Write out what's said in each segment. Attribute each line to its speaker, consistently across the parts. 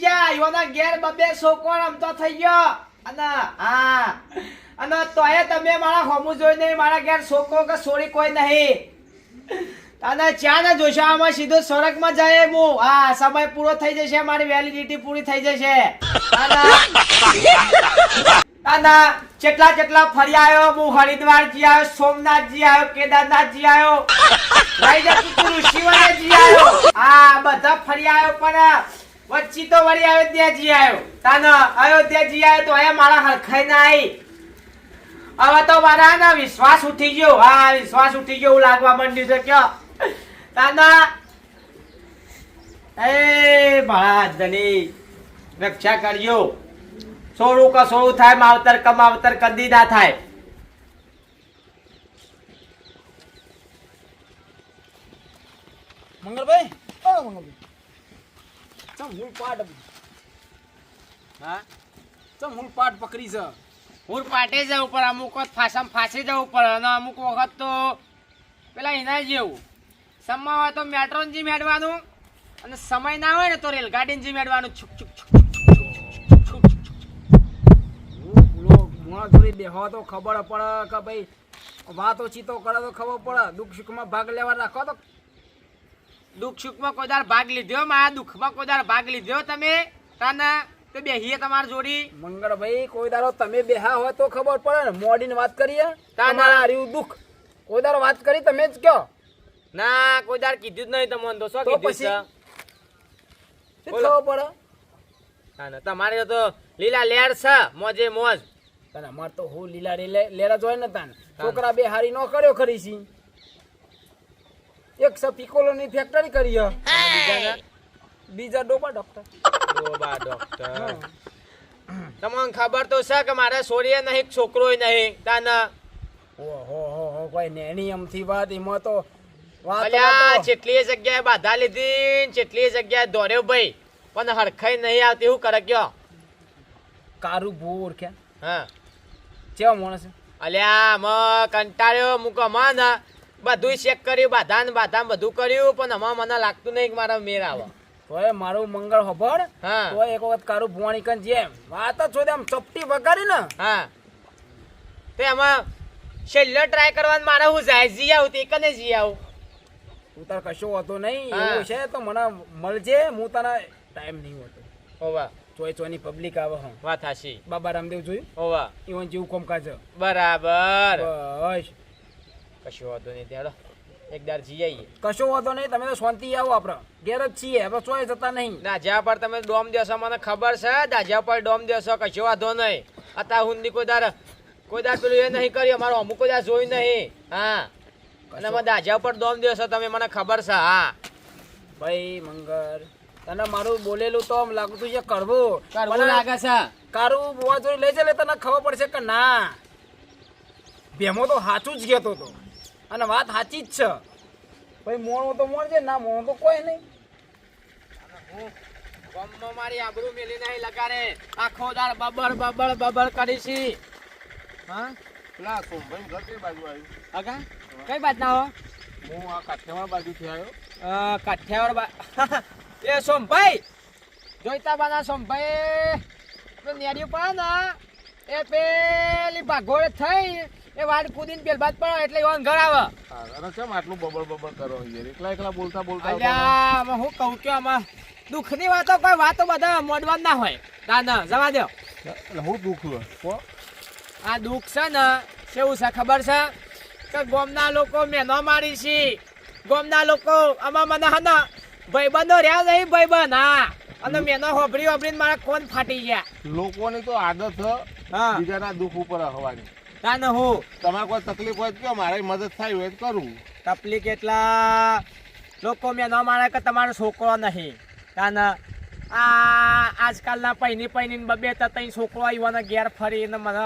Speaker 1: પૈણી ગયા ઘેર બબે સોકોણ આમ તો થઈ ગયો. અને હા, અને તોય તમે મારા હોમું જોઈ નહીં મારા ઘેર સોકો કે સોરી કોઈ નહીં. તાના ચા ને આમાં સીધો સડકમાં જાય હું. હા, સમય પૂરો થઈ જશે, મારી વેલિડિટી પૂરી થઈ જશે. તાના કેટલા કેટલા ફરી આવ્યો, હું હરિદ્વાર જી આવ્યો સોમનાથ જી આવ્યો કેદારનાથ જી આવ્યો તું જી આવ્યો. હા, બધા ફરી આવ્યો, પણ વચ્ચે તો વળી અયોધ્યા જી આવ્યો તાના અયોધ્યા જી આવ્યો તો અહીંયા મારા હરખાઈ ના આવી હવે તો મારા ના વિશ્વાસ ઉઠી ગયો. હા, વિશ્વાસ ઉઠી ગયો લાગવા માંડ્યું છે કયો? તાના એ મારા રક્ષા કરજો. સોળું કસોળું થાય, માવતર કમાવતર માવતર કદી ના થાય.
Speaker 2: મંગળભાઈ મંગળભાઈ ચમ હું પાટ
Speaker 1: હા?
Speaker 2: ચમ હું પાટ પકડી છે.
Speaker 1: હું પાટે જવું પડે અમુક વખત ફાસામાં ફાંસી જવું પડે અને અમુક વખત તો પેલા એના જેવું. સમય હોય તો મેટ્રોન જી મેળવાનું અને સમય ના હોય ને તો રેલગાડી જી મેળવાનું છુક છુક છુક
Speaker 2: હું ભૂલો મોણા જોડે બેહવા તો ખબર પડે કે ભાઈ વાતો ચીતો કરે તો ખબર પડે. દુઃખ સુખમાં ભાગ લેવા રાખો તો
Speaker 1: દુઃખ સુખમાં કોઈ દાડ ભાગ લીધો? મારા દુઃખમાં કોઈ દાડ ભાગ લીધો તમે? તાના તો બેહીએ તમારી જોડી.
Speaker 2: મંગળભાઈ કોઈ દારો તમે બેહા હોય તો ખબર પડે ને. મોડીને વાત કરીએ. તમારા હાર્યું દુઃખ. કોઈ દારો વાત કરી તમે જ કહો.
Speaker 1: ના કોઈ દાર કીધું જ નહીં તમને તો. શું કીધું
Speaker 2: પછી?
Speaker 1: છે?
Speaker 2: ખબર પડે?
Speaker 1: ના ના તમારે તો લીલા લેર છે મોજે મોજ.
Speaker 2: તને અમાર તો હું લીલા લેરા જોઈ ને. ને છોકરા બે હારી નો કર્યો ખરી છી એક સ પિકોલો ની ફેક્ટરી કરી બીજા ડોબા ડોક્ટર
Speaker 1: ડોબા ડોક્ટર તમને ખબર તો છે કે મારા સોરીએ નહીં છોકરોય નહીં. તાના
Speaker 2: ઓહો હો હો કોઈ નેની અમથી વાત એમાં તો
Speaker 1: જેટલી જગ્યાએ બાધા લીધી ને જેટલી જગ્યાએ દોર્યો ભાઈ. પણ હરખાઈ નહીં આવતી હું કરે કયો?
Speaker 2: કારું ભૂ ઓળખ્યા
Speaker 1: હા.
Speaker 2: કેવા માણસ?
Speaker 1: અલ્યા મ કંટાળ્યો મુક અમા ને બધું ચેક કર્યું બાધા ને બાધા બધું કર્યું પણ હમણાં મને લાગતું નહીં કે મારા મેર આવે.
Speaker 2: તોય મારું મંગળ હબળ
Speaker 1: હા.
Speaker 2: તો એક વખત કારું ભુવાણી કન જેમ. વાત જ છોડે આમ ચપટી વગાડી ને.
Speaker 1: હા. તે એમાં છેલ્લો ટ્રાય કરવાનું મારે હું જાય જી આવું તે કને જી આવું?
Speaker 2: તું તાર કશું હોતો નહીં એવું છે તો મને મળજે હું તને ટાઈમ નહીં હોતો.
Speaker 1: ઓવા
Speaker 2: ચોય ચોની પબ્લિક આવે હા.
Speaker 1: વાત હાશી
Speaker 2: બાબા રામદેવ જોયું?
Speaker 1: ઓવા
Speaker 2: ઈવન જેવું કોમકાજ. કાજ
Speaker 1: બરાબર.
Speaker 2: બસ.
Speaker 1: કશું વાંધો નહીં ત્યાં એકદાર જી આવીએ
Speaker 2: કશો વાંધો નહીં તમે તો શાંતિ આવો આપણે. ઘેર જ છીએ આપણે ચોય જતા નહીં.
Speaker 1: દાજ્યા પર તમે ડોમ દેશો મને ખબર છે દાજા પર ડોમ દેશો કશો વાંધો નહીં. અત્યાર હુંદી કોઈ દાર કોઈ દાર પેલું એ નહીં કર્યું અમારું અમુક કોઈ દાર જોયું નહીં. હા. અને મને દાજ્યા પર ડોમ દેશો તમે મને ખબર છે હા.
Speaker 2: ભાઈ મંગળ. તને મારું બોલેલું તો આમ લાગતું છે કરવું.
Speaker 1: કરવું લાગે છે.
Speaker 2: કારું બોવા જોઈ લઈ જાય તને ખબર પડશે કે ના. ભેમો તો સાચું જ કહેતો હતો. અને વાત સાચી જ છે. ભાઈ મોણો તો મોણ છે ના મોણો તો કોઈ નહીં.
Speaker 1: ગામમાં મારી આબરૂ મેલી નહીં લગાડે. આખો દાર બબડ બબડ બબડ કરી છી હા?
Speaker 3: પેલા સોમભાઈ ઘર કઈ બાજુ આવ્યું?
Speaker 1: આગા? કઈ બાત ના હો?
Speaker 3: હું આ કાઠિયાવાડ બાજુથી આવ્યો.
Speaker 1: કાઠિયાવાડ બા એ સોમભાઈ! જોઈતા બાના સોમભાઈ! તો નેડિયું પડે ને એ પેલી ભાગોળ થઈ. એ વાડ કૂદીને પેલ બાદ પડો એટલે એવા ઘર આવે.
Speaker 3: અરે કેમ આટલું બબળ બબળ કરો યાર? એકલા એકલા બોલતા બોલતા
Speaker 1: અલ્યા હું કહું કે આમાં દુઃખની વાતો કોઈ વાતો બધા મોડવા ના હોય. ના જવા દો
Speaker 3: હું દુઃખ
Speaker 1: આ દુઃખ છે ને કેવું છે ખબર છે? કે ગોમના લોકો મેનો મારી છે. ગોમના લોકો આમાં મને હા ને ભાઈબંધો રહ્યા નહીં ભાઈબંધ હા. અને મેનો હોભરી હોભરીને મારા કોણ ફાટી ગયા.
Speaker 3: લોકોની તો આદત
Speaker 1: હા.
Speaker 3: બીજાના દુઃખ ઉપર હવાની.
Speaker 1: ના ને હું
Speaker 3: તમારે કોઈ તકલીફ હોય તો મારે મદદ થાય હોય કરું.
Speaker 1: તકલીફ એટલા લોકો મેં ન માને કે તમારો છોકરો નહીં. તાને આ આજકાલના પૈની પૈની બબે તઈ છોકરો આવ્યો ઘેર ફરીને મને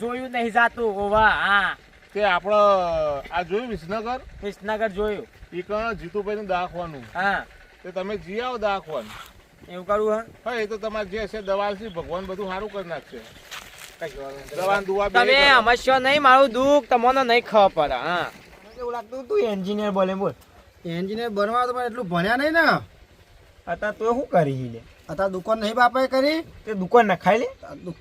Speaker 1: જોયું નહીં જાતું. હોવા હા.
Speaker 3: તે આપણો આ જોયું વિસનગર?
Speaker 1: વિસનગર જોયું.
Speaker 3: એ કણ જીતુભાઈનું દાખવાનું.
Speaker 1: હા.
Speaker 3: તે તમે જી આવો દાખવાનું.
Speaker 1: એવું કરવું હા.
Speaker 3: હા એ તો તમારે જે છે દવા છે ભગવાન બધું સારું કરી નાખશે.
Speaker 1: તમે
Speaker 3: કરો.
Speaker 1: નહીં મારું દુઃખ તમને નહીં ખબર પડે હા.
Speaker 2: એવું લાગતું તું એન્જિનિયર બોલે બોલ.
Speaker 4: એન્જિનિયર બનવા તો એટલું ભણ્યા નહીં ને.
Speaker 2: અત્યારે તો શું કરી લે?
Speaker 4: અત્યારે દુકાન નહીં બાપાએ કરી.
Speaker 2: તે દુકાન ના ખાઈ લે?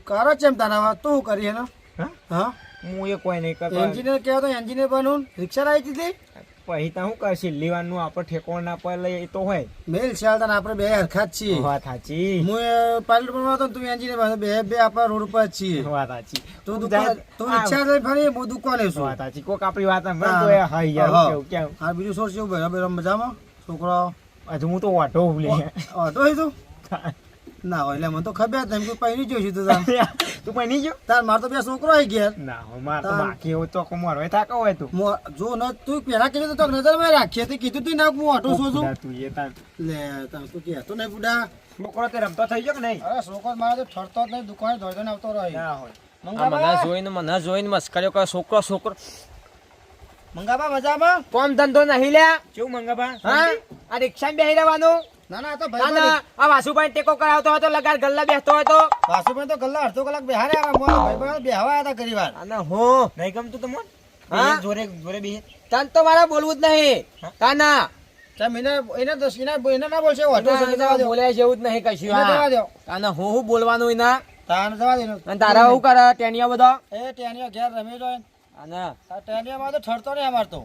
Speaker 4: કરો છે એમ તારા તું શું કરી એનો.
Speaker 2: હા?
Speaker 4: હા?
Speaker 2: હું એ કોઈ નહીં કરતો.
Speaker 4: એન્જિનિયર કહેવાય તો એન્જિનિયર બનવું રિક્ષા લાવી દીધી
Speaker 2: પછી તો શું કરશે લેવાનું આપણે ઠેકોણ ના પર લઈએ એ તો હોય.
Speaker 4: મેલ છે તને આપણે બે હરખા જ છીએ.
Speaker 2: વાત સાચી.
Speaker 4: હું પાયલટ બનવા હતો તું એન્જિનિયર બે બે આપણા રોડ ઉપર છીએ.
Speaker 2: વાત સાચી.
Speaker 4: તું દુકાન તું ઈચ્છા થઈ ફરી હું દુકાને છું
Speaker 2: વાત સાચી. કોક આપણી વાત સાંભળે. તો હા યાર. કેવું
Speaker 4: હા બીજું શું છે બરાબર મજામાં? છોકરાઓ?
Speaker 2: હજુ હું તો ઓટો ભૂલે
Speaker 4: ઓટો હોય તું? ના હોય એટલે મને તો ખબર જ નહીં પહેરી જોઈશું તું તાર.
Speaker 2: તું પણ નહીં ગયો?
Speaker 4: તાર માર તો બે છોકરો આવી ગયા
Speaker 2: ના હો માર તો બાકી હોય તો મારો થાકો હોય તું.
Speaker 4: મો- જો ન તું પેલા કીધું તો નજરમાં રાખીએ તે કીધું તું ના હું ઓટો છું
Speaker 2: તું એ તાર.
Speaker 4: લે તાર તું કહેતો નહીં બુડા.
Speaker 2: છોકરો તે રમતો થઈ ગયો કે નહીં?
Speaker 4: અરે છોકરો મારે તો ઠરતો જ નહીં દુકાને દોડતો આવતો રહે
Speaker 2: ના હોય.
Speaker 5: મને જોઈને મને જોઈને મસ્કરીઓ કરે છોકરો છોકરો.
Speaker 4: મંગાબા મજામાં?
Speaker 1: કોમ ધંધો નહીં લ્યા.
Speaker 2: કેવું મંગાબા
Speaker 1: હા? આ રિક્ષા બેહી રહેવાનું.
Speaker 4: ના ના તો ભાઈ
Speaker 1: આ વાસુભાઈ ટેકો કરાવતો હોય તો ગલ્લા બેસતો હોય
Speaker 4: વાસુભાઈ તો ગલ્લા અડધો કલાક બેહારે આવે ભાઈ ભાઈ બેહવા હતા ઘણી વાર.
Speaker 1: અને હું?
Speaker 2: નહીં ગમતું તમને?
Speaker 1: હા?
Speaker 2: જોરે જોરે બી
Speaker 1: તન તો મારે બોલવું જ નહીં. કાના?
Speaker 4: ચાલ એને એને દસ એને એને ના બોલશે ઓટો છે જવા
Speaker 1: જ નહીં કશું હા. કાના હું હું બોલવાનું એના
Speaker 4: તાન જવા દે.
Speaker 1: અને તારા શું કરે ટેનિયા બધો?
Speaker 4: એ ટેનિયો ઘેર રમી રહ્યો
Speaker 1: અને
Speaker 4: આ ટેનિયામાં તો ઠરતો નહીં અમાર તો.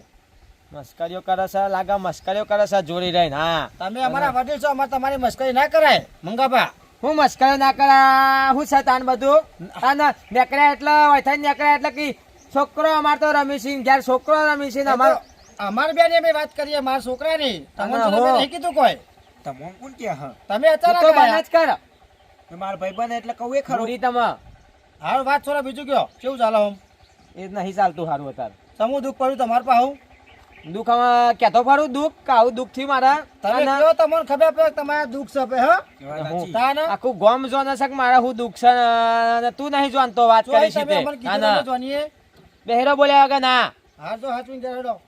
Speaker 1: મસ્કરીઓ કરે છે લાગા મસ્કરીઓ કરે છે જોડી રહીને હા.
Speaker 4: તમે અમારા વડીલ છો અમારે તમારી મસ્કરી ના કરાય મંગાભા.
Speaker 1: હું મસ્કરી ના કરા હું છે તાન બધું? તાન નેકળ્યા એટલે વૈથાઈ નેકળ્યા એટલે કે છોકરો અમાર તો રમીશી ઘેર છોકરો રમીશી અમાર.
Speaker 4: અમાર બેન અમે વાત કરીએ મારા છોકરાની. તમને નહીં કીધું કોઈ?
Speaker 2: તમે કોણ કે હા?
Speaker 4: તમે
Speaker 1: અત્યારે
Speaker 4: અચાનક
Speaker 1: તો બને જ કર.
Speaker 2: મારા ભાઈ બને એટલે કહું એ ખરું.
Speaker 1: તમે.
Speaker 4: હાલ વાત છોરા બીજું કયો? કેવું ચાલો આમ?
Speaker 1: એ નહીં ચાલતું સારું અત્યારે.
Speaker 4: સમૂહ દુઃખ પડ્યું તમારે પાસે
Speaker 1: દુઃખ કેતો ફારું દુઃખ કે દુખ થયું મારા?
Speaker 4: તમે
Speaker 1: તાના-
Speaker 4: કયો તમને ખબર પડે કે તમારા દુઃખ છે પે, હા?
Speaker 1: હું-
Speaker 4: તાને?
Speaker 1: આખું ગોમ જોને છે કે મારા હું દુઃખ છે ને તું નહીં જોનતો વાત કરી
Speaker 4: છે તે ના.
Speaker 1: બેહેરો બોલ્યા કે ના.
Speaker 4: હા તો હાચું જરડો હેડો.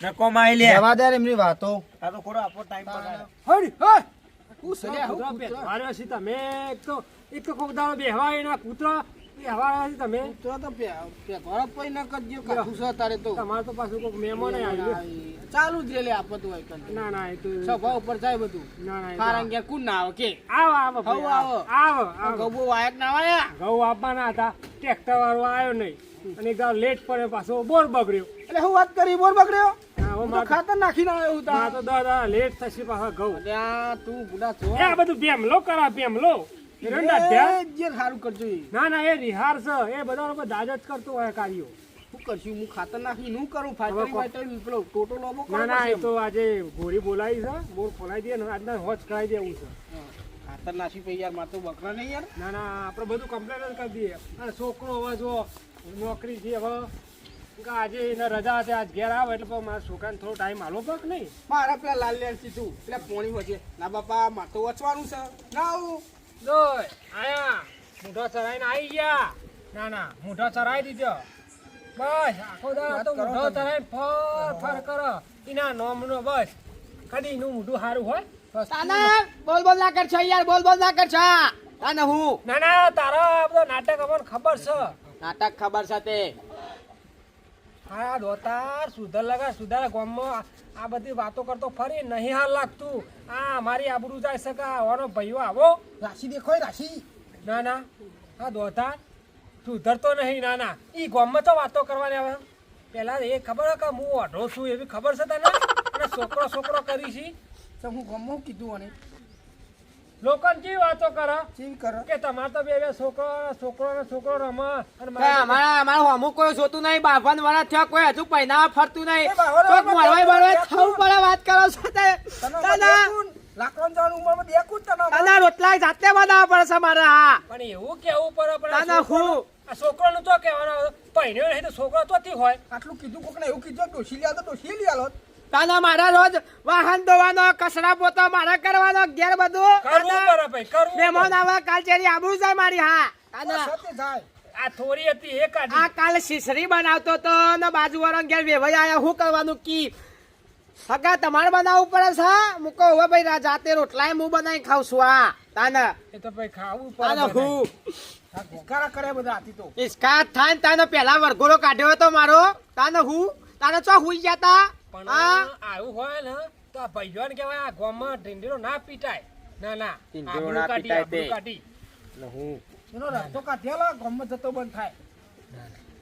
Speaker 2: નકો માઈ લે.
Speaker 4: જવા દે રે એમની વાતો.
Speaker 2: આ તો ખોડો આપો ટાઈમ પગાર
Speaker 6: તમે એક તો એક તો કોક દાડો બેહવા એના કૂતરા. છે તમારે તો પાછું કોક મહેમાન
Speaker 5: ચાલુ જ આપતું હોય
Speaker 6: ના ના એ તો
Speaker 5: સભા ઉપર જાય બધું.
Speaker 6: ના ના એ તો-
Speaker 5: ફારંગિયા ના આવે કે.
Speaker 6: આવો આવો
Speaker 5: આવો, આવો.
Speaker 6: આવો આવો.
Speaker 5: વાયક ના આવ્યા
Speaker 6: ઘઉં આપવાના હતા ટ્રેક્ટર વાળો આવ્યો નહીં. અને એક લેટ પડે પાછો બોર બગડ્યો.
Speaker 5: એટલે હું વાત કરી બોર બગડ્યો? ખાતર નાખી ના હું
Speaker 6: હા, તો દાદા લેટ થશે પાછા ઘઉં.
Speaker 5: તું બુડા છો.
Speaker 6: આ બધું બેમલો કરા બેમલો
Speaker 5: જે સારું કરજો.
Speaker 6: ના ના એ રિહાર છે એ બધા લોકો જ કરતો હોય કાર્યો.
Speaker 5: શું કરશું? હું ખાતર નાખી નું કરું? પેલો ટોટો લોબો
Speaker 6: ના ના એ તો આજે ઘોડી બોલાવી છે બોર ખોલાઈ દે ને આજના હોજ કરાવી દેવું છે.
Speaker 5: ખાતર નાખી પછી યાર મારે તો બકરા નહીં યાર.
Speaker 6: ના ના આપણે બધું કમ્પ્લેન જ કરી દઈએ. અને છોકરો હવે જો નોકરી છે હવે કે આજે એને રજા હતી આજ ઘેર આવે એટલે મારા છોકરાને થોડો ટાઈમ આલો પક નહીં.
Speaker 5: મારા પેલા લાલ લેર કીધું એટલે પોણી વચ્ચે. ના બાપા મારે તો વચવાનું છે. ના આવું.
Speaker 6: જો આયા મૂઢો ચરાઈને આવી ગયા. ના ના મૂઢો ચરાઈ દીધો. બસ આખો દાડો તો મૂઢો ચરાઈને ફર ફર કરો. એના નોમનો બસ. કદી નું મૂઢું સારું હોય?
Speaker 1: તાના બોલ બોલ ના કરશો યાર બોલ બોલ ના કરશો. તાના હું?
Speaker 6: ના ના તારા આ બધો નાટક અમને ખબર છે.
Speaker 1: નાટક ખબર છે તે.
Speaker 6: હા દોતાર સુધર લગા સુધાર ગામમાં આ- બધી વાતો કરતો ફરી નહીં હાલ લાગતું. આ મારી આબરૂ જાય શકા કે આવવાનો ભાઈઓ આવો?
Speaker 4: રાશિ દેખો રાશિ.
Speaker 6: ના ના. હા દોતા સુધરતો નહીં ના ના. એ ગોમમાં તો વાતો કરવાની આવે પેલા એ ખબર હે કે હું અઢો છું એવી ખબર છે તને? અને છોકરો છોકરો કરી છી?
Speaker 5: તો હું ગોમમાં કીધું અને
Speaker 6: લોકોને કેવી વાતો કરે?
Speaker 5: ચીવ કરો?
Speaker 6: કે તમારે તો બે બે છોકરો છોકરો ને છોકરો રમે અને
Speaker 1: કે અમારા અમુક કોઈ જોતું નહીં બાફન વાળા થયા કોઈ હજુ પૈના ફરતું નહીં. કોક મળવાય મળવાય થવું પડે વાત કરો છો તે. તાના
Speaker 5: લાકડો જવાનું ઉંમરમાં દેખું જ તને
Speaker 1: તાના રોટલા જાતે બનાવવા પડે છે મારે હા.
Speaker 6: પણ એવું કેવું પડે પણ આ છોકરો-
Speaker 1: હું
Speaker 6: આ છોકરાનું તો કહેવાનું પહેણ્યો નહીં તો છોકરો તોથી હોય.
Speaker 5: આટલું કીધું કોકને એવું કીધું ડોસી લ્યા તો ડોસી લ્યા આલો
Speaker 1: તાના મારા રોજ વાહન ધોવાનો કચરા પોતા મારા કરવાનો ઘેર બધું.
Speaker 6: કરવું પડે ભાઈ કરવું
Speaker 1: મહેમાન આવા કાલ ચેરી આબરૂ જાય મારી હા. તાના.
Speaker 5: થાય.
Speaker 6: આ થોરી હતી એ
Speaker 1: આ
Speaker 6: કાઢી
Speaker 1: કાલ શીશરી બનાવતો તો ને બાજુ વાળા ઘેર વેવાઈ આયા. શું કરવાનું કી? સગા તમારે બનાવવું પડે છે મૂકો હવે ભાઈ જાતે રોટલા હું બનાવી ખાઉં છું આ તાને.
Speaker 6: એ તો ભાઈ ખાવું પડે
Speaker 1: હું?
Speaker 5: કરા કરે બધા હાથી તો.
Speaker 1: ઇસ્કાત થાય તાને પેલા વરઘોડો કાઢ્યો હતો મારો. તાને હું? તાને ચો હુઈ ગયા તા?
Speaker 6: પણ આવું હોય ને તો આ ભાઈઓને કહેવાય આ ગોમમાં ઢીંઢીરો ના પીટાય. ના ના.
Speaker 1: ઢીંઢીરો
Speaker 6: આબરૂ
Speaker 1: ના
Speaker 6: કાઢી,
Speaker 1: પીટાય તે.
Speaker 6: આબરૂ કાઢી.
Speaker 5: એનો રસ્તો કાઢેલો ગામમાં જતો બંધ થાય.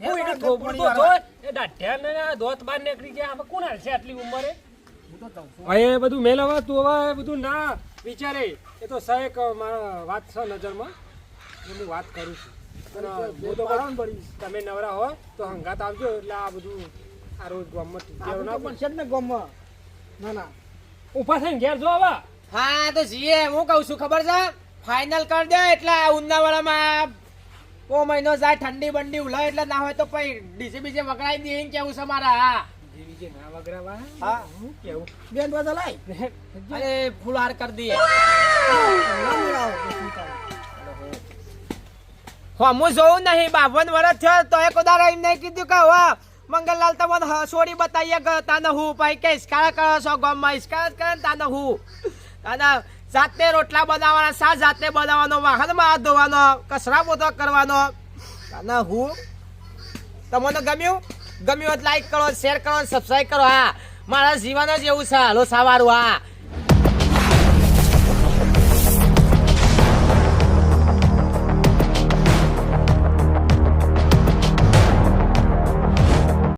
Speaker 6: હું તો એ દાઢિયાને ને દોત બાર નીકળી ગયા. આમાં કોણ હાલશે આટલી ઉંમરે?
Speaker 5: હું
Speaker 6: બધું મેલાવા તું હવે એ બધું ના વિચારે. એ તો સાહેબ મારા વાત છે નજરમાં. હું વાત કરું છું. તમે નવરા હોય તો હંગાત આવજો. એટલે આ બધું આ રોજ ગામમાં ટીચરો ના
Speaker 5: તો બનશે ને ગામમાં. ના ના.
Speaker 6: ઊભા થઈને ઘેર જો હવે
Speaker 1: હા તો જીએ હું કહું છું ખબર છે? ફાઇનલ કરી દે એટલે આ ઓ મહિનો જાય ઠંડી બંડી ઉલાય એટલે ના હોય તો પછી ડીજે બીજે વગડાઈ દે એમ કેવું છે મારા હા?
Speaker 6: બીજે ના વગરાવા
Speaker 1: હા.
Speaker 6: હું કેવું?
Speaker 5: બેન બધા લાય.
Speaker 1: અરે ફુલહાર કરી
Speaker 5: તારે.
Speaker 1: હું જોઉં નહીં બાવન વર્ષ થયો તો એ ઉદાહરણ એમ નહીં કીધું કે હવે મંગલલાલ તમને હસોડી બતાવીએ તાને હું ભાઈ કે ઇસ્કાર કરો છો ગામમાં ઇસ્કાર કરે તાને હું. તાને જાતે રોટલા બનાવવાના, સા જાતે બનાવવાનો, વાહનમાં હાથ ધોવાનો કચરા પોતો કરવાનો. તાને હું. તમને ગમ્યું? ગમ્યું લાઈક કરો શેર કરો સબસ્ક્રાઈબ કરો. હા, મારા જીવન જ એવું છે. હાલો, સવારું, હા.